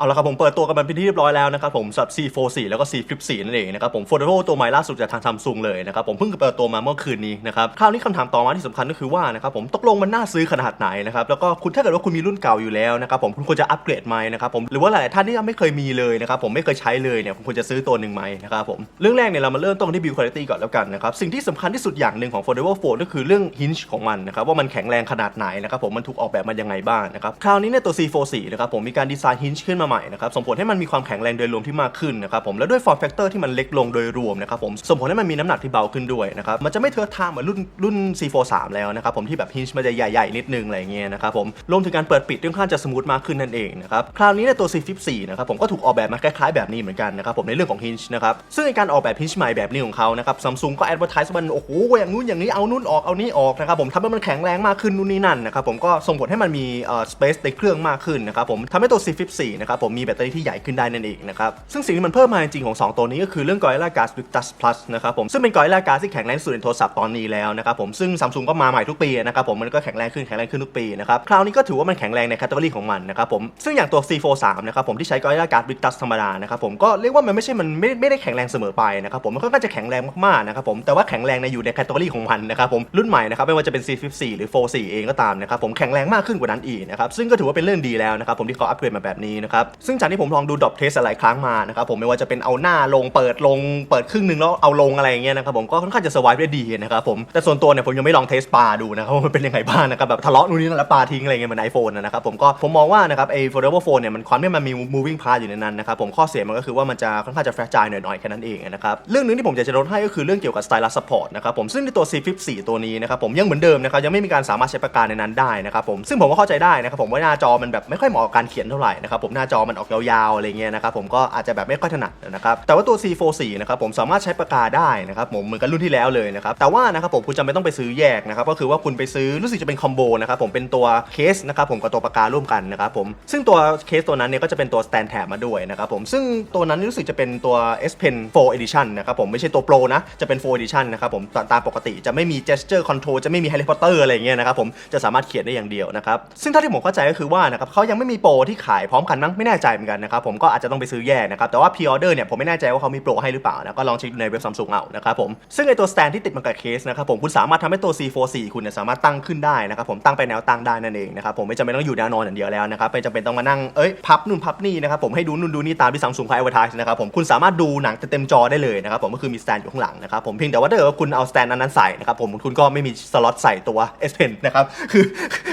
เอาละครับผมเปิดตัวกันเป็นที่เรียบร้อยแล้วนะครับผมสำหรับ C44 แล้วก็ C Flip 4นั่นเองนะครับผม Foldable ตัวใหม่ล่าสุดจากทางซัมซุงเลยนะครับผมเพิ่งเปิดตัวมาเมื่อคืนนี้นะครับคราวนี้คำถามต่อมาที่สำคัญก็คือว่านะครับผมตกลงมันน่าซื้อขนาดไหนนะครับแล้วก็คุณถ้าเกิดว่าคุณมีรุ่นเก่าอยู่แล้วนะครับผมคุณควรจะอัปเกรดไหมนะครับผมหรือว่าหลายท่านที่ยังไม่เคยมีเลยนะครับผมไม่เคยใช้เลยเนี่ยคุณควรจะซื้อตัวหนึ่งไหมนะครับผมเรื่องแรกเนี่ยเรามาเริ่มต้นที่ build quality ก่อนแล้วกันนะครับสิ่งที่สำคัญที่สุดอย่างหนึ่งของ Foldable Phone ก็คือเรื่อง hinge ของมันนะครับว่ามันแข็งแรงขนาดไหนนะครับผมมันถูกออกแบบมายังไงบ้างนะครับคราวนี้เนี่ยตัว C44 นะครับผมมีการดีไซน์ hinge ขึ้นมาใหม่นะครับส่งผลให้มันมีความแข็งแรงโดยรวมที่มากขึ้นนะครับผมและด้วย form factor ที่มันเล็กลงโดยรวมนะครับผมส่งผลให้มันมีน้ำหนักที่เบาขึ้นด้วยนะครับมันจะไม่เทอะทางเหมือนรุ่นรุ่น C43 แล้วนะครับผมที่แบบ hinge มันจะใหญ่ๆนิดนึงอะไรเงี้ยนะครับผมรวมถึงการเปิดปิดค่อนข้างจะสมูทมากขึ้นนั่นเองนะครับคราวนี้เนี่ยตัว C54 นะครับผมก็ถูกออกแบบมาคล้ายๆแบบนี้เหมือนกันนะครับผมในเรื่องของ hinge นะครับซึ่งในการออกแบบ hinge ใหม่แบบนี้ของเขานะครับซัมซุงก็ advertise ว่ามันโอ้โหอย่างนู้นอย่างนี้เอานู่นออกเอานี่ออกนะครับผมทำให้มันแข็งแรงมากขึ้นนู่นนี่นั่นนะครับผมก็ส่งผลให้มันมีเอ่อ space ในเครื่องมากขึ้นนะครับผมทำให้ตัว C54 นะครับผมมีแบตเตอรี่ที่ใหญ่ขึ้นได้นั่นเองนะครับซึ่งสิ่งที่มันเพิ่มมาจริงของ 2 ตัวนี้ก็คือเรื่อง Gorilla Glass Victus Plus นะครับผมซึ่งเป็น Gorilla Glass ที่แข็งแรงที่สุดในโทรศัพท์ตอนนี้แล้วนะครับผมซึ่งซัมซุงก็มาใหม่ทุกปีนะครับผมมันก็แข็งแรงขึ้นแข็งแรงขึ้นทุกปีนะครับคราวนี้ก็ถือว่ามันแข็งแรงในแคตตาล็อของมันนะครับผมซึ่งอย่างตัว C43 นะครับผมที่ใช้ Gorilla Glass Victus ธรรมดานะครับผมก็เรียกว่ามันไม่ใช่มันไม่ไม่ได้แข็งแรงเสมอไปนะครับผมมันค่อนข้างจะแข็งแรงมากๆนะครับผมแต่ว่าแข็งแรงในอยู่ในแคตตาล็อของมันนะครับผมรุ่นใหม่นะครับไม่ว่าจะเป็น C54 หรือ 44 เองก็ตามนะครับผมแข็งแรงมากขึ้นกว่านั้นอีกนะครับซึ่งก็ถือว่าเป็นเรื่องดีแล้วนะครับผมที่เขาอัปเกรดมาแบบนี้นะครับซึ่งจากที่ผมลองดูดรอปเทสหลายครั้งมานะครับผมไม่ว่าจะเป็นเอาหน้าลงเปิดลงเปิดครึ่งหนึงแล้วเอาลงอะไรอย่างเงี้ยนะครับผมก็ค่อนข้างจะสวายได้ดีนะครับผมแต่ส่วนตัวเนี่ยผมยังไม่ลองเทสปลาดูนะครับว่ามันเป็นยังไงบ้างนะครับแบบทะเลาะนู่นนี่นั่นแล้วปลาทิ้งอะไรเงี้ยเหมือนไอโฟนนะครับผมก็ผมมองว่านะครับไอ้ foldable phone เนี่ยมันความที่มันมี moving part อยู่ในนั้นนะครับผมข้อเสียมันก็คือว่ามันจะค่อนข้างจะ fragile หน่อยๆแค่นั้นเองนะครับเรื่องนึงที่ผมอยากจะลดให้ก็คือเรื่องเกี่ยวกับ stylus support นะครับผมซึ่งในตัว C Flip 4ตัวนี้นะครับผมยังเหมือนเดิมนะครับยังไม่มีการสามารถใช้ปากกาในนั้นได้นะครับผมซึ่งผมก็เข้าใจได้นะครับผมว่าหน้าจอมันแบบไม่ค่อยเหมาะกับการเขียนเท่าไหร่นะครับผมหน้าจอมันออกยาวๆอะไรเงี้ยนะครับผมก็อาจจะแบบไม่ค่อยถนัดนะครับแต่ว่าตัว C44 นะครับผมสามารถใช้ปากกาได้นะครับผมเหมือนกับรุ่นที่แล้วเลยนะครับแต่ว่านะครับผมคุณจำเป็นต้องไปซื้อแยกนะครับก็คือว่าคุณไปซื้อรู้สึกจะเป็นคอมโบนะครับผมเป็นตัวเคสนะครับผมกับตัวปากการ่วมกันนะครับผมซึ่งตัวเคสตัวนั้นเนี่ยก็จะเป็นตัว stand tab มาด้วยนะครับผมซึ่งตัวนั้นรู้สึกจะเป็นตัว S Pen 4 Edition นะครับผมไม่ใช่ตัว Pro นะจะเป็น 4 Edition นะครับผมตามปกติจะไม่มี gesture control จะไม่มี Harry Potter อะไรเงี้ยนะครับผมจะสามารถเขียนได้อย่างเดียวนะครับซึ่งเท่าที่ผมเข้าใจก็คือว่านะครับเขายังไม่มีโปรที่ขายพร้อมกันมั้งไม่แน่ใจเหมือนกันนะครับผมก็อาจจะต้องไปซื้อแยกนะครับแต่ว่า pre order เนี่ยผมไม่แน่ใจว่าเขามีโปรให้หรือเปล่านะก็ลองเช็คดูในเว็บซัมซุงเอานะครับผมซึ่งไอตัว stand ที่ติดมากับเคสนะครับผมคุณสามารถทำให้ตัว C44 คุณเนี่ยสามารถตั้งขึ้นได้นะครับผมตั้งไปแนวตั้งได้นั่นเองนะครับผมไม่จำเป็นต้องอยู่แนวนอนอย่างเดียวแล้วนะครับไม่จำเป็นต้องมานั่งเอ้ยพับนู่นพับนี่นะครับผมให้ดูนู่นดูนี่ตามที่ซัมซุงเขา advertise นะครับผมคุณสามารถดูหนังเต็มจอได้เลยนะครับผมก็คือมี stand อยู่ข้างหลังนะครับผมเพียงแต่ว่าถ้าเกิดว่าคุณเอา stand อันนั้นใส่นะครับผมคุณก็ไม่มีสล็อตใส่ตัว S Pen นะครับคือ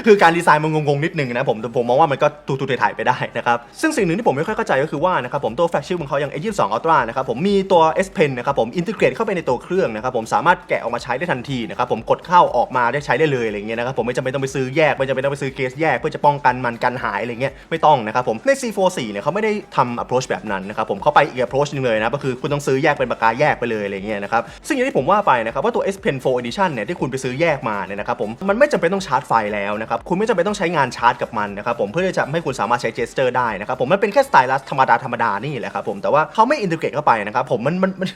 คือการดีไซน์มันงงๆนิดนึงนะผมผมมองว่ามันก็ตูตูถ่ายไปได้นะครับซึ่งสิ่งหนึ่งที่ผมไม่ค่อยเข้าใจก็คือว่านะครับผมตัวแฟลกชิพของเขาอย่าง A22 Ultra นะครับผมมีตัว S Pen นะครับผมอินทิเกรตเข้าไปในตัวเครื่องนะครับผมสามารถแกะออกมาใช้ได้ทันทีนะครับผมกดเข้าออกมาได้ใช้ได้เลยอะไรเงี้ยนะครับผมไม่จำเป็นต้องไปซื้อแยกไม่จำเป็นต้องไปซื้อเคสแยกเพื่อจะป้องกันมันกันหายอะไรเงี้ยไม่ต้องนะครับผมใน C44 เนี่ยเขาไม่ได้ทำ approach แบบนั้นนะครับผมเข้าไปอีก approach นึงเลยนะก็คือคุณต้องซื้อแยกเป็นปากกาแยกไปเลยอะไรเงี้ยนะครับซึ่งอย่างที่ผมว่าไปนะครับว่าตัว S Pen 4 Edition เนี่ยที่คุณไปซื้อแยกมาเนี่ยนะครับผมมันไม่จำเป็นต้องชาร์จไฟแล้วนะครับคุณไม่จำเป็นต้องใช้งานชาร์จกับมันนะครับผมเพื่อที่จะให้คุณสามารถใช้เจสเจอร์ได้นะครับผมมันเป็นแค่สไตลัสธรรมดาธรรมดานี่แหละครับผมแต่ว่าเขาไม่อินทิเกรตเข้าไปนะครับผมมันมันมัน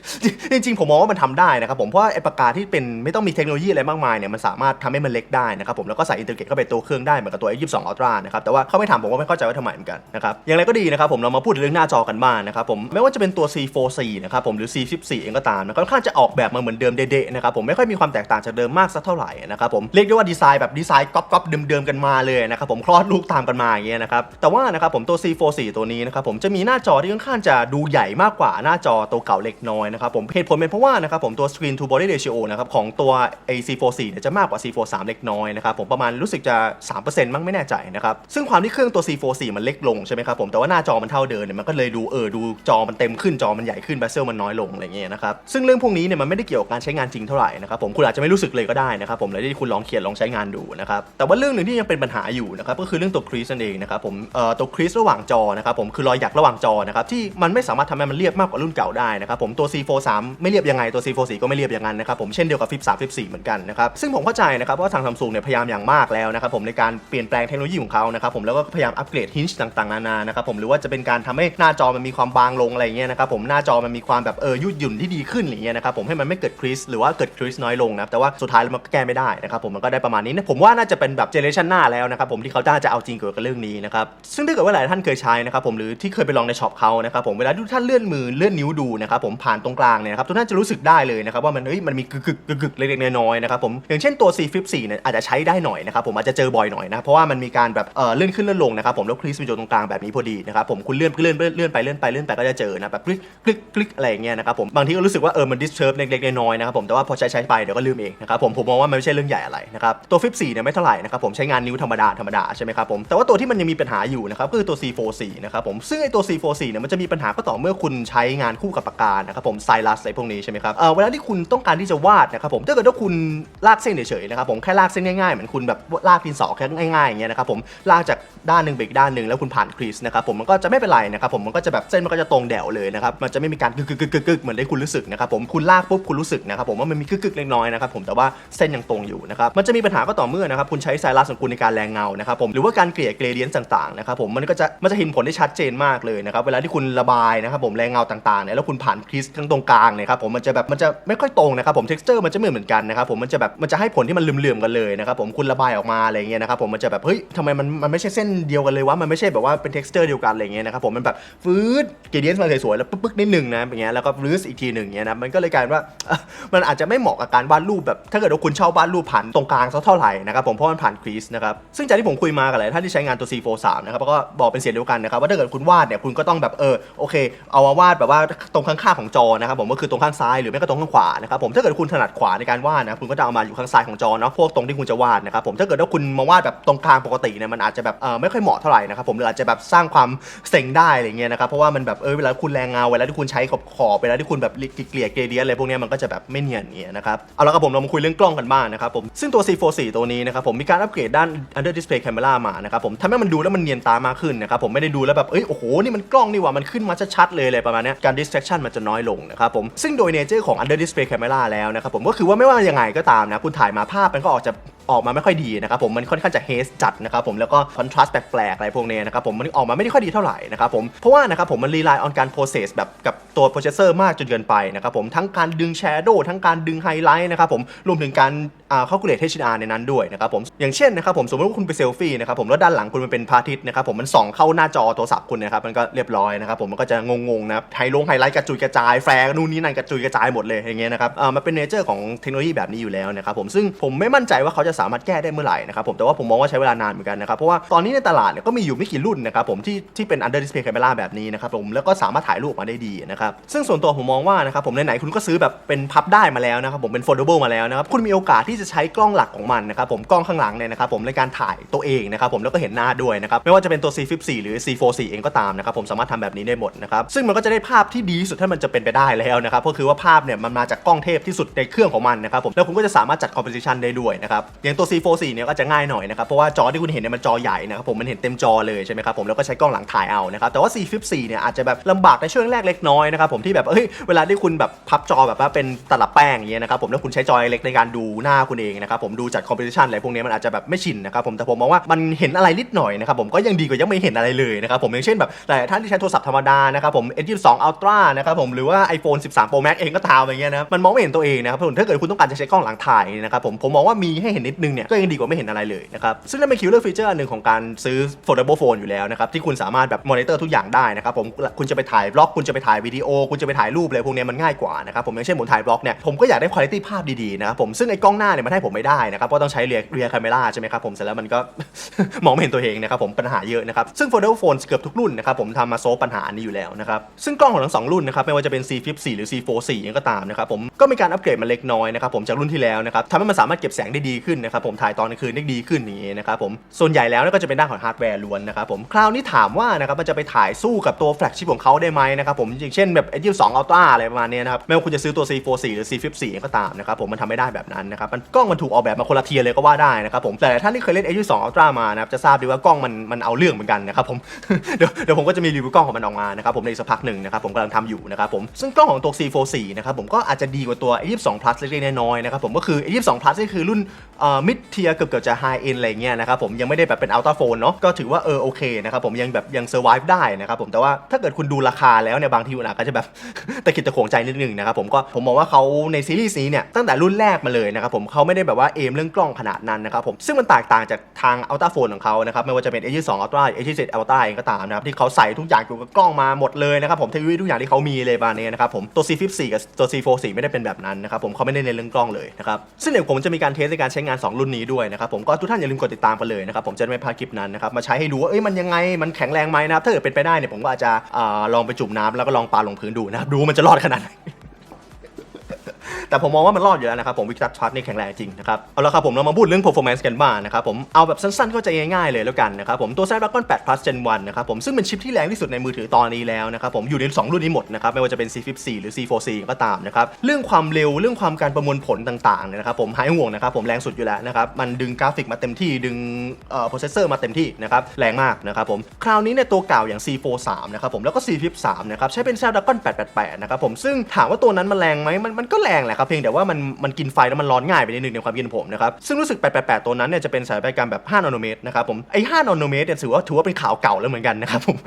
จริงๆ ผมมองว่ามันทำได้นะครับผมเพราะว่าไอ้ปากกาที่เป็นไม่ต้องมีเทคโนโลยีอะไรมากมายเนี่ยมันสามารถทำให้มันเล็กได้นะครับผมแล้วก็ใส่อินทิเกรตเข้าไปตัวเครื่องได้เหมือนกับตัว A22 Ultra นะครับแต่ว่าเขาไม่ทำผมก็ไม่เข้าใจว่าทำไมเหมือนกันนะครับอย่างไรก็ดีนะครับผมเรามาพูดเรื่องหน้าจอกันบ้างนะครับผมไม่ว่าจะเป็นตัว C44 นะครับผมหรือ C14 เองก็ตามนะค่อนข้างจะออกแบบมาเหมือนเดิมเดะๆนะครับผมไม่ค่อยมีความแตกต่างจากเดิมมากสักเท่าไหร่นะครับผมเรียกได้ว่าดีไซน์แบบดีไซน์ก๊อปๆเดิมๆกันมาเลยนะครับผมคลอดลูกตามกันมาอย่างเงี้ยนะครับแต่ว่านะครับผมตัว44ตัวนี้นะครับผมจะมีหน้าจอที่ค่อนข้างจะดูใหญ่มากกว่าหน้าจอตัวเก่าเล็กน้อยนะครับผมเหตุผลเป็นเพราะว่านะครับผมตัว screen to body ratio นะครับของตัว AC44 เนี่ยจะมากกว่า C43 เล็กน้อยนะครับผมประมาณรู้สึกจะ 3%มั้งไม่แน่ใจนะครับซึ่งความที่เครื่องตัว C44 มันเล็กลงใช่ไหมครับผมแต่ว่าหน้าจอมันเท่าเดิมเนี่ยมันก็เลยดูเออดูจอมันเต็มขึ้นจอมันใหญ่ขึ้นเบเซลมันน้อยลงอะไรเงี้ยนะครับซึ่งเรื่องพวกนี้เนี่ยมันไม่ได้เกี่ยวกับการใช้งานจริงเท่าไหร่นะครับผมคุณอาจจะไม่รู้สึกเลยก็ได้นะครับผมเลยที่คุณลองเขียนลองใช้งานดูนะครับแต่ว่าเรื่องหนึ่งที่ยังเป็นปัญหาอยู่นะครับก็คือเรื่องตัวครีสนั่นเองนะครับผมเอ่อตัวครีสระหว่างจอนะครับผมคือรอยหยักระหว่างจอนะครับที่มันไม่สามารถทำให้มันเรียบมากกว่ารุ่นเก่าได้นะครับผมตัว C43 ไม่เรียบยังไงตัว C44 ก็ไม่เรียบอย่างนั้นนะครับผมเช่นเดียวกับ Flip 3 Flip 4เหมือนกันนะครับซึ่งผมเข้าใจนะครับว่าทางซัมซุงเนี่ยพยายามอย่างมากแล้วนะครับผมในการเปลี่ยนแปลงเทคโนโลยีของเขานะครับผมแล้วก็พยายามอัปเกรดฮินช์ต่างๆนานานะครับผมหรือว่าจะเป็นการทำให้หน้าจอมันมีความบางลงอะไรเงี้ยนะครับผมหน้าจอมันมีความแบบเออยืดหยุ่นที่ดีขึ้นอะไรเงี้ยนะครับผมให้มันไม่เกิดคริสหรือว่าเกิดคริสน้อยลงนะแต่ว่าสุดท้ายแล้วมันก็แก้ไม่ได้นะครับผมมันก็ได้ประมาณนี้นะผมว่าน่าจะเป็นแบบเจเนอเรชันหน้าแล้วนะครับผมที่เขาจะเอาจริงเกี่ยวกับเรื่องนี้นะครับซึ่งถ้าเกิดว่าหลายท่านเคยใช้นะครับผมหรือที่เคยไปลองในช็อปเขานะครับผมเวลาทุกท่านเลื่อนมือเลื่อนนิ้วดูนะครับผมผ่านตรงกลางเนี่ยครับทุกท่านจะรู้สึกได้เลยนะครับว่ามันเฮ้ยมันมีกึกกึกกึกเล็กๆน้อยๆนะครับผมอย่างเช่นตัว C Flip 4เนี่ยอาจจะใช้ได้หน่อยนะครับผมอาจจะเจอบ่อยหน่อยนะเพราะว่ามันมีการแบบเออเลื่อนขึ้นเลื่อนลงนะครับผมแล้วคลิสมีอยู่ตรงกลางแบบนี้พอดีนะครับผมคุณเลื่อนเลื่อนเลื่อนไปเลื่อนไปเลื่อนไปก็จะเจอนะแบบคลิกคลิกคลิกอะไรอย่างเงี้ยนะครับผมบางทีก็รู้สึกว่าเออมัน disturb เล็กๆน้อยๆนะครับผมแต่ว่าพอใช้ใช้ไปเดี๋ยวก็ลืมเองนะครับผมผมมองว่ามันไม่ใช่เรื่องใหญ่อะไรนะครับตัว Flip 4เนี่ยไม่เท่าไหร่นะครับผมใช้งานนิ้วธรรมดาธรรมดาใช่ไหมครับผมแต่ว่าตัวที่มันยังมีปัญหาอยู่นะครับก็คือตัว C4 C44 นะครับผมซึ่งไอตัว C44 เนี่ยมันจะมีปัญหาก็ต่อเมื่อคุณใช้งานคู่กับปากกานะครับผมไซรัสอะไรพวกนี้ใช่ไหมครับเวลาที่คุณต้องการที่จะวาดนะครับผมถ้าเกิดว่าคุณลากเส้นเฉยๆนะครับผมแค่ลากเส้นง่ายๆเหมือนคุณแบบลากดินสอแค่ง่ายๆอย่างเงี้ยนะครับผมลากจากด้านหนึ่งไปอีกด้านหนึ่งแล้วคุณผ่านครีสนะครับผมมันก็จะไม่เป็นไรนะครับผมมันก็จะแบบเส้นมันก็จะตรงแดวเลยนะครับมันจะไม่มีการกึกกึกกึกกึกกึกเหมือนได้คุณรู้สึกนะครับผมคุณลากปุ๊บคุณรู้สึกนะครับผมว่ามันมีกึกกึกเล็กน้อยนะครับผมแต่ว่าเส้นยังตรงอยู่นะครับมันจะมีปัญหาก็ต่อเมื่อนะครับคุณใช้ไซรัสของคุณในการแรงเงานะครับผมหรือว่าการเกลี่ยเกรเดียนต่างๆนะครับผมมันก็จะมันจะเห็นผลได้ชัดเจนมากเลยนะครับเวลาที่คุณระบายนะครับผมแรงเงาต่างๆเนี่ยแล้วคุณผ่านครีสทั้งตรงกลางเนี่ยครับผมมันจะแบบมันจะไม่ค่อยตรงนะครับผม texture มันจะไม่เหมือนกันนะครับผมมันจะแบบมันจะให้ผลที่มันเหลื่อมๆกันเลยนะครับผมคุณระบายออกมาอะไรเงี้ยนะครับผมมันจะแบบเฮ้ยทำไมมันมันไม่ใช่เส้นเดียวกันเลยวะมันไม่ใช่แบบว่าเป็น texture เดียวกันอะไรเงี้ยนะครับผมมันแบบฟืดเกรเดียนมาสวยๆแล้วปึ๊กๆนิดหนึ่งนะอย่างเงี้ยแล้วก็รื้ออีกทีหนึ่งเงี้ยนะมันก็เลยกลายว่ามันอาจจะไม่เหมาะกับการวาดรูปแบบ ถ้าเกิดว่าคุณชอบวาดรูปผ่านตรงกลางสักเท่าไหร่นะครับผมเพราะมันผ่านครีสนะครับซึ่งจากที่ผมคุยมากับหลายท่านที่ใช้งานตัว C43 นะครับก็บอกเป็นเสียงเดียวกันนะครับว่าถ้าเกิดคุณวาดเนี่ยคุณก็ต้องแบบเออโอเค เอามาวาดแบบว่าตรงข้างๆของจอนะครับผมก็คือตรงข้างซ้ายหรือไม่ก็ตรงข้างขวานะครับผมถ้าเกิดคุณถนัดขวาในการวาดนะคุณก็จะเอามาอยู่ข้างซ้ายของจอเนาะพวกตรงที่คุณจะวาดนะครับผมถ้าเกิดว่าคุณมาวาดแบบตรงกลางปกติเนี่ยมันอาจจะแบบเออไม่ค่อยเหมาะเท่าไหร่นะครับผมหรืออาจจะแบบสร้างความเซ็งได้อะไรเงี้ยนะครับเพราะว่ามันแบบเออเวลาคุณแรงเงาเวลาที่คุณใช้ขอบขอบเวลาที่คุณแบบเกลี่ยเกลียอะไรพวกเนี้ยมันก็จะแบบไม่เนียนเงี้ยนะครับเอาละครับผมเรามาคุยเรื่องกล้องกันบ้างนะครับผมซึ่งตัว C44 ตัวนี้นะครับผมมีการอัปเกรดด้าน under display camera มานะครับผมทำให้มันดูแล้วมันเนียนตามากขึ้นนะครับผมไม่ได้ดูแล้วแบบเอ้ยโอ้โหนี่มันกล้องนี่หว่ามันขึ้นมาชัดๆเลยอะไรประมาณนี้การ distraction มันจะน้อยลงนะครับผมซึ่งโดย nature ของ under display camera แล้วนะครับผมก็คือว่าไม่ว่ายังไงก็ตามนะคุณถ่ายมาภาพมันก็ออกจะ ออกมาไม่ค่อยดีนะครับผมมันค่อนข้างจะเฮสจัดนะครับผมแล้วก็คอนทราสต์แปลกๆอะไรพวกนี้นะครับผมมันออกมาไม่ได้ค่อยดีเท่าไหร่นะครับผมเพราะว่านะครับผมมันรีไลน์ออนการ process แบบกับตัว processor มากจนเกินไปนะครับผมทั้งการดึง shadow ทั้งการดึงไฮไลท์นะครับผมรวมถึงการอ่า calculate HDR ในนั้นด้วยนะครับผมอย่างเช่นนะครับผมสมมติว่าคุณไปเซลฟี่นะครับผมแล้วด้านหลังคุณมันเป็นพระอาทิตย์นะครับผมมันส่องเข้าหน้าจอโทรศัพท์คุณนะครับมันก็เรียบร้อยนะครับผมมันก็จะงงๆนะครับไฮลงไฮไลท์กระจุยกระจายแฟร์นู่นนี่นั่นกระจุยกระจายหมดเลยอย่างเงี้ยนะครับอ่ามันเป็นเนเจอร์ของเทคโนโลยีแบบนี้อยู่แล้วนะครับผมซึ่งผมไม่มั่นใจว่าเขาจะสามารถแก้ได้เมื่อไหร่นะครับผมแต่ว่าผมมองว่าใช้เวลานานเหมือนกันนะครับเพราะว่าตอนนี้ในตลาดเนี่ยก็มีอยู่ไม่กี่รุ่นนะครับผมที่ที่เป็น under display camera แบบนี้นะครับผมแล้วก็สามารถถ่ายรูปออกมาได้ดีนะครับซึ่งส่วนตัวผมมองว่านะครับผมไหนๆคุณก็ซื้อแบบเป็นพับได้มาแล้วนะครับผมเป็น foldable มาแล้วนะครับคุณมีโอกาสที่จะใช้กล้องหลักของมันนะครับผมกล้องข้างหลังเนี่ยนะครับผมในการถ่ายตัวเองนะครับผมแล้วก็เห็นหน้าด้วยนะครับไม่ว่าจะเป็นตัว C54 หรือ C44 เองก็ตามนะครับผมสามารถทำแบบนี้ได้หมดนะครับซึ่งมันก็จะได้ภาพที่ดีสุดถ้ามันจะเป็นไปได้แล้วนะครับก็คือว่าภาพเนี่ยมันมาจากกล้องเทพที่สุดในเครื่องของมันนะครับผมแล้วคุณก็จะสามารถจัด composition ได้ด้วยนะครับอย่างตัว C44 เนี่ยก็จะง่ายหน่อยนะครับ เพราะว่าจอที่คุณเห็นเนี่ยมันจอใหญ่นะครับผมมันเห็นเต็มจอเลยใช่ไหมครับผมแล้วก็ใช้กล้องหลังถ่ายเอานะครับแต่ว่า C54 เนี่ยอาจจะแบบลำบากในช่วงแรกเล็กน้อยนะครับผมที่แบบเฮ้ยเวลาที่คุณแบบพับจอแบบว่าเป็นตลับแป้งอย่างเงี้ยนะครับผมแล้วคุณใช้จอเล็กในการดูหน้าคุณเองนะครับผมดูจัด composition อะไรพวกนี้มันอาจจะแบบไม่ชินนะครับผมแต่ผมมองว่ามันเห็นอะไรนิดหน่อยนะครับผมก็ยังดีกว่ายังไม่เห็นอะไรเลยนะครับผมอย่างเช่นแบบแต่ท่านที่ใช้โทรศัพท์ธรรมดานะครับผม S22 Ultra นะครับผมหรือว่า iPhone 13 Pro Max เองก็ตามอย่างเงี้ยนะมันมองไม่เห็นตัวเองนะครับผมถ้าเกิดคุณต้องการจะใช้กล้องหลังถ่ายนะครับผมผมมองว่ามีให้เห็นนิดนึงเนี่ยก็ยังดีกว่าไม่เห็นอะไรเลยนะครับซึ่งนั่นเป็นคิวเลอร์ฟีเจอร์หนึ่งของการซื้อ foldable phone อยู่แล้วนะครับที่คุณสามารถแบบมอนิเตอร์ทุกอย่างได้นะครับผมคุณจะไปถ่ายบล็อกคุณจะไปถ่ายวิดีโอ คุณจะไปถ่ายรูปอะไรพวกนี้มันง่ายกว่านะครับผมอย่างเช่นผมถ่ายบล็อกเนี่ยผมก็อยากได้คุณภาพภาพดีๆนะครับผมซึ่งไอ้กล้องหน้าเนี่ยมันให้ผมไม่ได้นะครับเพราะต้องใช้เรียเรียคาเมราใช่ไหมครับผมเสร็จแล้วมันก็มองไม่เห็นตัวเองนะครับผมปัญหาเยอะนะครับซึ่ง foldable phone เกือบทุกรุ่นนะครับผมทำมาโซฟปัญหานี้อยู่แล้วนะครับซึ่งกล้องของทั้งสองรุ่นนะครับไม่ว่าจะเป็น C Flip 4หรือ C 4 4ยังก็ตามนะครับผมก็มีการอัปเกรดมาเล็กน้อยนะครับผมจากรุ่นที่แล้วนะครับทำให้มันสามารถเก็บแสงได้ดีขึ้นนะครับผมถ่ายตอนกลางคืนได้ดีขึ้นนี้นะครับผมส่วนใหญ่แล้วก็จะเป็นด้านของฮาร์ดแวร์ล้วนนะครับผมคราวนี้ถามว่านะครับมันจะไปถ่ายสู้กับตัวแฟลกชิพของเขาได้ไหมนะครับผมอย่างเช่นแบบ S22 Ultra อะไรประมาณนี้นะครับไม่ว่าคุณจะซื้อตัว C 4 4 หรือ C Flip 4ก็ตามนะครับผมมันทำไม่ได้แบบนั้นนะครับมันกล้องมันถูกออกแบบมาคนละเทียร์เลยก็ว่าได้นะครับผมแต่ท่านที่เคยเล่น S22 Ultra มานะครับจะทราบดีว่ากล้องมันมันเอาเรื่องเหมือนกันนะครับผมเดี๋ยวเดี๋ยวผมก็จะมีรีวิวกล้องของมันออกมานะครับผมในอีกสักพักหนึ่งนะครับผมกำลังทำอยู่นะครับผมซึ่งกล้องของตัว C44 นะครับผมก็อาจจะดีกว่าตัว A22 Plus เล็กๆน้อยๆนะครับผมก็คือ A22 Plus นี่คือรุ่นเอ่มิดเทียเกือบๆจะไฮเอ็นอะไรเงี้ยนะครับผมยังไม่ได้แบบเป็นอัลต้าโฟนเนาะก็ถือว่าเออโอเคนะครับผมยังแบบยังเซอร์ไวฟ์ได้นะครับผมแต่ว่าถ้าเกิดคุณดูราคาแล้วเนี่ยบางทีมันอาจจะแบบตะกิดตะขวงใจนิดนึงนะครับผมก็ผมมองว่าเขาในซีรีส์นี้เนี่ยตั้งแต่รุ่นแรกมาเลยนะครับผมเขาไม่ได้แบบว่าเอมเรื่องกล้องขนาดนั้นนะครับผมซึ่งมันแตกต่างจากทางอัลต้าโฟนของเขานะครับไม่ว่าจะเป็น A22 Ultra A27 Ultra เองก็ตามนะครับที่เขาใส่ทุกอย่างเกี่ยวกับกล้องมาหมดเลยนะครับผมเทคโนโลยีทุกอย่างที่เขามีเลยบานี้นะครับผมตัว C54 กับตัว C44 ไม่ได้เป็นแบบนั้นนะครับผมเขาไม่ได้เน้นเรื่องกล้องเลยนะครับซึ่งเดี๋ยวผมจะมีการเทสในการใช้งาน2 รุ่นนี้ด้วยนะครับผมก็ทุกท่านอย่าลืมกดติดตามกันเลยนะครับผมจะได้ไม่พลาดคลิปนั้นนะครับมาใช้ให้ดูว่าเอ้ยมันยังไงมันแข็งแรงไหมนะครับถ้าเกิดเป็นไปได้เนี่ยผมก็อาจจะอ่าลองไปจุ่มน้ำแล้วก็ลองปาลงพื้นดูนะครับดูว่ามันจะรอดขนาดไหน แต่ผมมองว่ามันรอดอยู่แล้วนะครับผมวิกตัสพาร์ทนี่แข็งแรงจริงนะครับเอาละครับผมเรามาพูดเรื่อง performance กันบ้างนะครับผมเอาแบบสั้นๆเข้าใจง่ายๆเลยแล้วกันนะครับผมตัว Snapdragon 8 Plus Gen 1นะครับผมซึ่งเป็นชิปที่แรงที่สุดในมือถือตอนนี้แล้วนะครับผมอยู่ใน 2 รุ่นนี้หมดนะครับไม่ว่าจะเป็น C54 หรือ C4C ก็ตามนะครับเรื่องความเร็วเรื่องความการประมวลผลต่างๆเนี่ยนะครับผมหายห่วงนะครับผมแรงสุดอยู่แล้วนะครับมันดึงกราฟิกมาเต็มที่ดึงเอ่อ processor มาเต็มที่นะครับแรงมากนะครับผมคราวนี้ในตัวเก่าอย่าง C43 นะครับผมแล้วก็ C53 นะครับใช้เป็น Snapdragon 888นะครับผมซึ่งถามว่าตัวนั้นมันแรงไหมมันมันก็แรงแหละครับเพียงแต่ว่ามันมันกินไฟแล้วมันร้อนง่ายไปนิดนึงในความคิดผมนะครับซึ่งรู้สึก888ตัวนั้นเนี่ยจะเป็นสายไปการแบบ5นาโนเมตรนะครับผมไอ้5นาโนเมตรเนี่ยถือว่าถือว่าเป็นข่าวเก่าแล้วเหมือนกันนะครับผม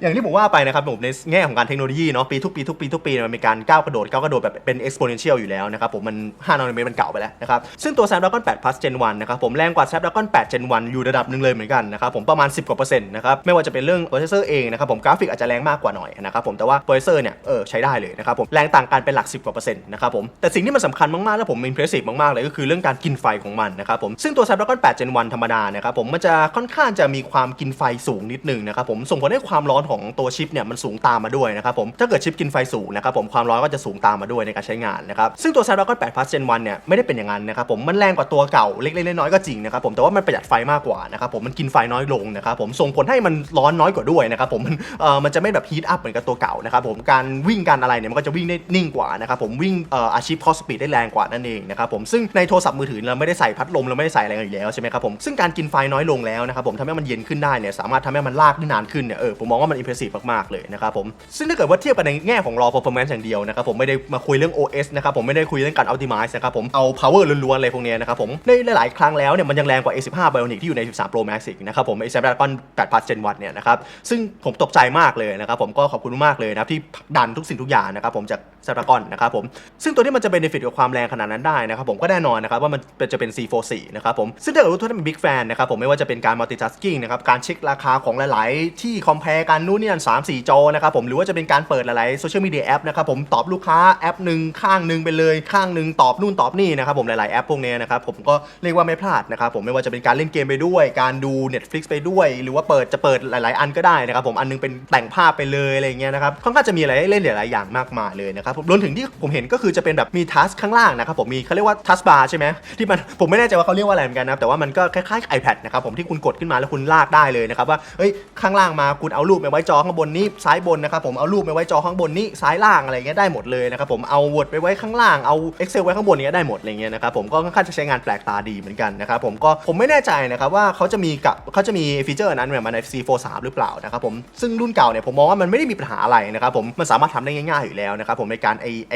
อย่างที่ผมว่าไปนะครับผมในแง่ของการเทคโนโลยีเนาะปีทุกปีทุกปีทุกปีมันมีการก้าวกระโดดก้าวกระโดดแบบเป็น exponential อยู่แล้วนะครับผมมัน5นาโนเมตรมันเก่าไปแล้วนะครับซึ่งตัว Snapdragon 8 Plus Gen 1นะครับผมแรงกว่า Snapdragon 8 Gen 1อยู่ระดับหนึ่งเลยเหมือนกันนะครับผมประมาณ 10กว่าเปอร์เซ็นต์นะครับไม่ว่าจะเป็นเรื่อง processor เองนะครับผมกราฟิกอาจจะแรงมากกว่าหน่อยนะครับผมแต่ว่า processor เนี่ยเออใช้ได้เลยนะครับผมแรงต่างกันเป็นหลัก 10กว่าเปอร์เซ็นต์นะครับผมแต่สิ่งที่มันสำคัญมากๆและผม impressive มากๆเลยก็คือเรื่องการกินไฟของมันนะครับผมซึ่งตัว Snapdragon 8 Gen 1ธรรมดานะครับผมมันจะค่อนข้างจะมีความกินไฟสูงนิดนึงนะครับผมส่งผลให้ความความร้อนของตัวชิปเนี่ยมันสูงตามมาด้วยนะครับผมถ้าเกิดชิปกินไฟสูงนะครับผมความร้อนก็จะสูงตามมาด้วยในการใช้งานนะครับซึ่งตัว Snapdragon 8 Plus Gen 1เนี่ยไม่ได้เป็นอย่างนั้นนะครับผมมันแรงกว่าตัวเก่าเล็กๆน้อยๆก็จริงนะครับผมแต่ว่ามันประหยัดไฟมากกว่านะครับผมมันกินไฟน้อยลงนะครับผมส่งผลให้มันร้อนน้อยกว่าด้วยนะครับผมมันเอ่อมันจะไม่แบบฮีทอัพเหมือนกับตัวเก่านะครับผมการวิ่งการอะไรเนี่ยมันก็จะวิ่งได้นิ่งกว่านะครับผมวิ่งเอ่ออาชีพคอสปีดได้แรงกว่านั่นเองนะครับผมซึ่งในโทรศัพท์มือถือเราไม่ได้ใส่พัดลมเราไม่ได้ใส่อะไรอยู่แล้วใช่ไหมครับผมซึ่งการกินไฟน้อยลงแล้วนะครับผมทำให้มันเย็นขึ้นได้เนี่ยสามารถทำให้มันลากได้นานขึ้นเนี่ยเออผมองว่ามันอิมเพรสซีฟมากๆเลยนะครับผมซึ่งถ้าเกิดว่าเทียบกันในแง่ของ raw performance อย่างเดียวนะครับผมไม่ได้มาคุยเรื่อง OS นะครับผมไม่ได้คุยเรื่องการ optimize นะครับผมเอา power ล้วนๆอะไรพวกนี้นะครับผมในหลายๆ ครั้งแล้วเนี่ยมันยังแรงกว่า A15 Bionic ที่อยู่ใน 13 Pro Max อีกนะครับผมไอ้ Snapdragon 8 Plus Gen 1เนี่ยนะครับซึ่งผมตกใจมากเลยนะครับผมก็ขอบคุณมากเลยนะที่ดันทุกสิ่งทุกอย่างนะครับผมจาก Snapdragon นะครับผมซึ่งตัวที่มันจะ benefit กับความแรงขนาดนั้นได้นะครับผมก็แน่นอนนะครับว่ามันจะเป็น C44 นะครับผมซึ่งถ้าเกิดว่าทุกท่านเป็น big fan นนะครับผมไม่ว่าจะเป็นการ multitasking นะครับการเช็คราคาของหลาย ๆ ที่ compare กันนู่นนี่นั่นสามสี่จอนะครับผมหรือว่าจะเป็นการเปิดหลายๆ social media app นะครับผมตอบลูกค้าแอปหนึ่งข้างหนึ่งไปเลยข้างหนึ่งตอบนู่นตอบนี่นะครับผมหลายๆแอปพวกเนี้ยนะครับผมก็เรียกว่าไม่พลาดนะครับผมไม่ว่าจะเป็นการเล่นเกมไปด้วย การดู Netflix ไปด้วย หรือว่าเปิดจะเปิดหลาย ๆ อันก็ได้นะครับผมอันหนึงเป็นแต่งภาพไปเลยอะไรเงี้ยนะครับค่อนข้างจะมีอะไรให้เล่นหลายๆอย่างมากมายเลยนะครับผมรวมถึงที่ผมเห็นก็คือจะเป็นแบบมีทัสข้างล่างนะครับผมมีเขาเรียกว่าทัสบาร์ใช่ไหมที่มันผมไม่แน่ใจว่าเขาเรียกว่าอะไรเหมือนกันนะแต่ว่ามันก็คล้ายๆ iPad นะครับผมที่คุณกดขึ้นมาแล้วคุณลากได้เลยนะครับว่าเฮ้ยข้างล่างมาคุณเอารููปไปไว้จอข้างบนนี้ซ้ายบนนะครับผมเอารูปไปไว้จอข้างบนนี้ซ้ายล่างอะไรเงี้ยได้หมดเลยนะครับผมเอา Word ไปไว้ข้างล่างเอา Excel ไว้ข้างบนเนี้ยได้หมดอะไรเงี้ยนะครับผมก็ค่อนข้างจะใช้งานแปลกตาดีเหมือนกันนะครับผมก็ผมไม่แน่ใจนะครับว่าเขาจะมีกับเขาจะมีฟีเจอร์นั้นมาใน C43 หรือเปล่านะครับผมซึ่งรุ่นเก่าเนี่ยผมมองว่ามันไม่ได้มีปัญหาอะไรนะครับผมมันสามารถทำได้ง่ายๆอยู่แล้วนะครับผมในการไอไอ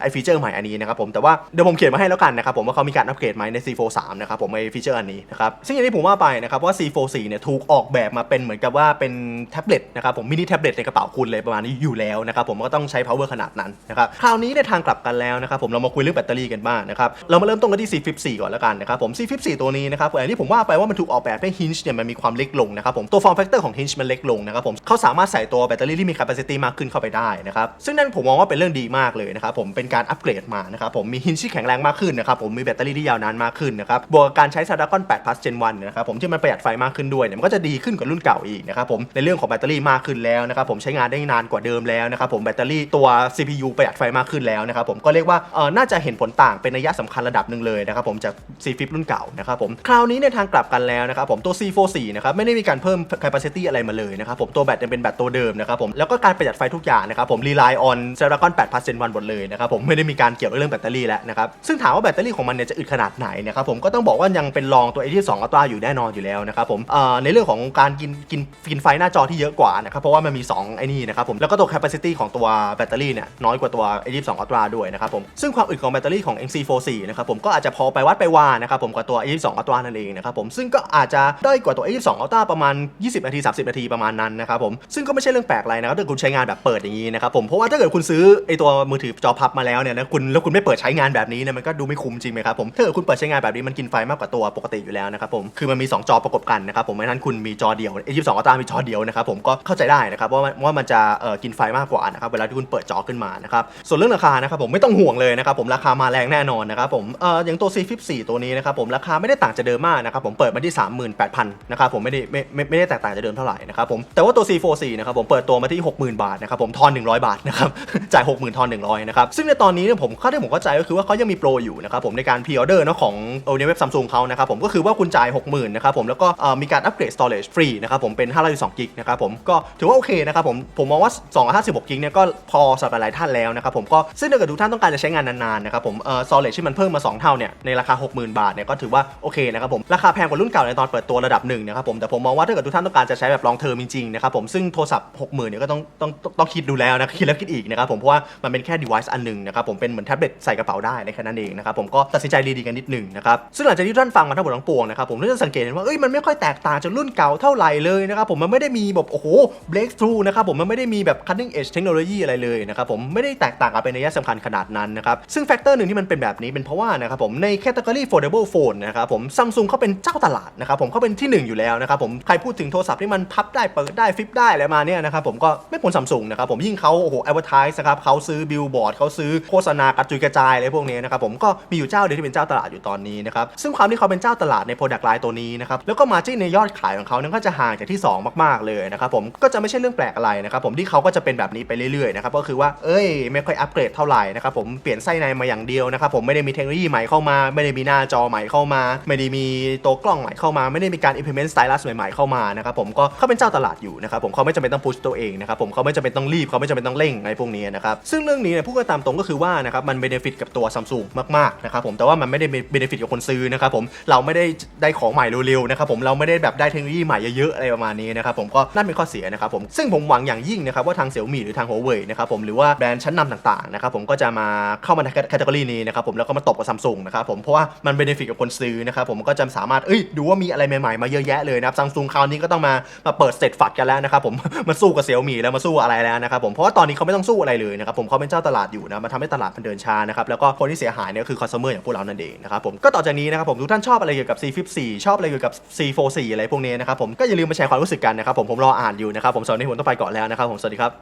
ไอฟีเจอร์ใหม่อันนี้นะครับผมแต่ว่าเดี๋ยวผมเขียนมาให้แล้วกันนะครับผมว่าเขามีการอัปเกรดไหมใน C43 นะครับผมไอฟีเจอร์อันนี้นะครับซึ่งอย่างที่ผมว่าไปนะครับว่า C44 เนี่ยถูกออกแบบมาเป็นเหมือนกับว่าเป็นแท็บเล็ตนะครับผมมินิแท็บเล็ตในกระเป๋าคุณเลยประมาณนี้อยู่แล้วนะครับผมก็ต้องใช้ power ขนาดนั้นนะครับคราวนี้ในทางกลับกันแล้วนะครับผมเรามาคุยเรื่องแบตเตอรี่กันบ้างนะครับเรามาเริ่มต้นกันที่ C54 ก่อนแล้วกันนะครับผม C54 ตัวนี้นะครับอย่างที่ผมว่าไปว่ามันถูกออกแบบให้ hinge เนี่ยมันมีความเล็กลงนะครับผมตัว form factor ของ hinge มันเล็กลงนะครับผมเขาสามารถใส่ตัวแบตเตอรี่ที่มี capacity มากขึ้นเข้าไปได้นะครับซึ่งนั่นผมมองว่าเป็นเรื่องดีมากเลยนะครับผมเป็นการอัปเกรดมานะครับผมมี hinge ที่แข็งแรงมากขึ้นนะครับผมมีแบตเตอรี่ที่ยาวนานมากขึ้นนะครับบวกกับการใช้ Snapdragon 8 Plus Gen 1นะครับผมที่มันประหยัดไฟมากขึ้นด้วยเนี่ยมันก็จะดีขึ้นกว่ารุ่นเก่าอีกนะครับผมในเรื่องของแบตเตอรี่มากขึ้นแล้วนะครับผมใช้งานได้นานกว่าเดิมแล้วนะครับผมแบตเตอรี่ตัว CPU ประหยัดไฟมากขึ้นแล้วนะครับผมก็เรียกว่าเออน่าจะเห็นผลต่างเป็นนัยสำคัญระดับหนึ่งเลยนะครับผมจาก C Flip รุ่นเก่านะครับผมคราวนี้ในทางกลับกันแล้วนะครับผมตัว C44 นะครับไม่ได้มีการเพิ่ม capacity อะไรมาเลยนะครับผมตัวแบตยังเป็นแบตตัวเดิมนะครับผมแล้วก็การประหยัดไฟทุกอย่างนะครับผม rely on Snapdragon 8 Plus Gen 1หมดเลยนะครับผมไม่ได้มีการเกี่ยวกับเรื่องแบตเตอรี่แล้วนะครับซึ่งถามว่าแบตเตอรี่ของมันเนี่ยจะอึดขนาดไหนนะครับผมก็ต้องบอกว่ายังเป็นรองตัว A22 Ultra อยู่แน่นอนอยู่แล้วนะครับผมเอ่อในเรื่องของการกินกินกินไฟหน้าจอที่เยยอะกว่านะครับเพราะว่ามันมี 2 ไอ้นี่นะครับผมแล้วก็ตัว capacity ของตัวแบตเตอรี่เนี่ยน้อยกว่าตัว A22 Ultra ด้วยนะครับผมซึ่งความอึดของแบตเตอรี่ของ MC44 นะครับผมก็อาจจะพอไปวัดไปวานะครับผมกับตัว A22 Ultra นั่นเองนะครับผมซึ่งก็อาจจะด้อยกว่าตัว A22 Ultra ประมาณ 20 นาที 30 นาทีประมาณนั้นนะครับผมซึ่งก็ไม่ใช่เรื่องแปลกอะไรนะครับถ้าคุณใช้งานแบบเปิดอย่างนี้นะครับผมเพราะว่าถ้าเกิดคุณซื้อไอตัวมือถือจอพับมาแล้วเนี่ยนะคุณแล้วคุณไม่เปิดใช้งานแบบนี้เนี่ยมันก็ดูไม่คุ้มจริงไหมครับผมถ้าเกิดคุณเปิดใช้งานแบบนี้มันกินไฟมากกว่าตัวปกติอยู่แล้วนะครับผมคือมันมี 2 จอประกบกันนะครับผมไม่นั้นคุณมีจอเดียว A22 Ultra มีจอเดียวนะครับผมมก็เข้าใจได้นะครับว่าว่ามันจะกินไฟมากกว่านะครับเวลาที่คุณเปิดจอขึ้นมานะครับส่วนเรื่องราคานะครับผมไม่ต้องห่วงเลยนะครับผมราคามาแรงแน่นอนนะครับผมเอ่ออย่างตัว C f i p 4ตัวนี้นะครับผมราคาไม่ได้ต่างจากเดิมมากนะครับผมเปิดมาที่ 38,000นะครับผมไม่ได้ไม่ไม่ไม่ได้แตกต่างจากเดิมเท่าไหร่นะครับผมแต่ว่าตัว C44 นะครับผมเปิดตัวมาที่ 60,000 บาทนะครับผมทอน 100 บาทนะครับจ่าย 60,000 ทอน 100 นะครับซึ่งในตอนนี้เนี่ยผมเข้าที่ผมเข้าใจก็คือว่าเขายังมีโปรอยู่นะครับผมในการพรีออเดอร์เนาะของเออในเว็บซัมซุงเขานะครับผมก็คือว่าคุณจ่าย 60,000นะครับผมแล้วก็เอ่อมีการอัปเกรด storage ฟรีนะครับผมเป็น512กิกนะครับผมก็ถือว่าโอเคนะครับผมผมมองว่า 256กิกเนี่ยก็พอสำหรับหลายท่านแล้วนะครับผมก็ซึ่งถ้าเกิดทุกท่านต้องการจะใช้งานนานๆนะครับผมเอ่อ storage ที่มันเพิ่มมา 2 เท่าเนี่ยในราคา 60,000 บาทเนี่ยก็ถือว่าโอเคนะครับผมราคาแพงกว่ารุ่นเก่าในตอนเปิดตัวระดับหนึ่งนะครับผมแต่ผมมองว่าถ้าเกิดทุกท่านต้องการจะใช้แบบ long term จริงๆนะครับผมซึ่งโทรศัพท์ 60,000เนี่ยก็ต้องต้องต้องคิดดูแล้วนะคิดแล้วคิดอีกนะครับผมเพราะว่ามันเป็นแค่ device อันหนึ่งนะครับผมเป็นเหมือนแท็บเล็ตใส่กระเป๋าได้ในแค่นั้นเองนะครับผมก็ตัดสินใจดีๆกันนิดหนึ่งนะครับซึ่งหลังจากที่ท่านฟังมาทั้งหมดทั้งปวงนะครับผมก็จะสังเกตเห็นว่าเอ้ยมันไม่ค่อยแตกต่างจากรุ่นเก่าเท่าไหร่เลยนะครับผมมันไม่ได้มีแบบโอ้โห breakthrough นะครับผมมันไม่ได้มีแบบ cutting edge technology อะไรเลยนะครับผมไม่ได้แตกต่างกันเป็นนัยสำคัญขนาดนั้นนะครับซึ่งแฟกเตอร์หนึ่งที่มันเป็นแบบนี้เป็นเพราะว่านะครับผมใน category foldable phone นะครับผมซัมซุงเขาเป็นเจ้าตลาดนะครับผมเขาเป็นที่หนึ่งอยู่แล้วนะครับผมใครพูดถึงโทรศัพท์ที่มันพับได้เปิดได้ฟิปได้อะไรมาเนี่ยนะครับผมก็ไม่พ้นซัมซุงนะครับผมยิ่งเขาโอ้โห advertise นะครับเขาซื้อบิลบอร์ดเขาซื้อโฆษณากระจุยกระจายอะไรพวกนี้นะครับผมก็มีอยู่เจ้าเดียวที่เป็นเจ้าตลาดอยู่ตอนนี้นะครับซึ่งความที่เขาเป็นเจ้าตลาดใน product line ตัวนี้นะครับแล้วก็มาจิ้นในยอดขายของเขานั้นก็จะห่างจากที่ 2 มากๆเลยนะครับผมก็จะไม่ใช่เรื่องแปลกอะไรนะครับผมที่เขาก็จะเป็นแบบนี้ไปเรื่อยๆนะครับก็คือว่าเอ้ยไม่ค่อยอัปเกรดเท่าไหร่นะครับผมเปลี่ยนไส้ในมาอย่างเดียวนะครับผมไม่ได้มีเทคโนโลยีใหม่เข้ามา ไม่ได้มีหน้าจอใหม่เข้ามา ไม่ได้มีตัวกล้องใหม่เข้ามา ไม่ได้มีการ implement stylus ใหม่ๆเข้ามานะครับผมก็เขาเป็นเจ้าตลาดอยู่นะครับผมเขาไม่จำเป็นต้อง push ตัวเองนะครับผมเขาไม่จำเป็นต้องรีบเขาไม่จำเป็นต้องเร่งอะไรพวกนี้นะครับซึ่งเรื่องนี้เนี่ยพูดกันตามตรงก็คือว่านะครับมัน benefit กับตัวซัมซุงมากๆนะครับผมแต่ว่ามันไม่ได้ benefit กับคนซื้อนะครับผมเราไม่ได้ได้ของใหม่เร็วๆนะครับผมเราไม่ได้แบบได้เทคโนโลยีใหม่เยอะๆอะไรประมาณนี้นะครับผมก็นั่นเป็นข้อเสียนะครับผมซึ่งผมหวังอย่างยิ่งนะครับว่าทางเสี่ยมี่หรือทาง Huawei นะครับผมหรือว่าแบรนด์ชั้นนำต่างๆนะครับผมก็จะมาเข้ามาในแคตตาล็อนี้นะครับผมแล้วก็มาตบกับซัมซุงนะครับผมเพราะว่ามันเบนฟิตกับคนซื้อนะครับผมก็จะสามารถเอ้ยดูว่ามีอะไรใหม่ๆมาเยอะแยะเลยนะครับซัมซุงคราวนี้ก็ต้องมามาเปิดเสร็จฝัดกันแล้วนะครับผมมาสู้กับเสี่ยมี่แล้วมาสู้อะไรแล้วนะครับผมเพราะว่าตอนนี้เขาไม่ต้องสู้อะไรเลยนะครับผมเขาเป็นเจ้าตลาดอยู่นะมาทำให้ตลาดมันเดินช้านะครับแล้วก็คนที่เสียหายเนี่ยคือคอน sumer อย่างพวกเรานั่นเองนะครับผมก็ต่อจากนี้นะครับผมทุกท่านชอบอะไรเกี่ยวกับ C Flip 4ชอบอะไรเกี่ยวกับ C 4 4 อะไรพวกนี้นะครับผมก็อย่าลืมมาแชร์ความรู้สึกกันนะครับผมผมรออ่านอยู่นะครับ ผมสวันนี้ผมต้องไปก่อนแล้วนะครับ ผมสวัสดีครับ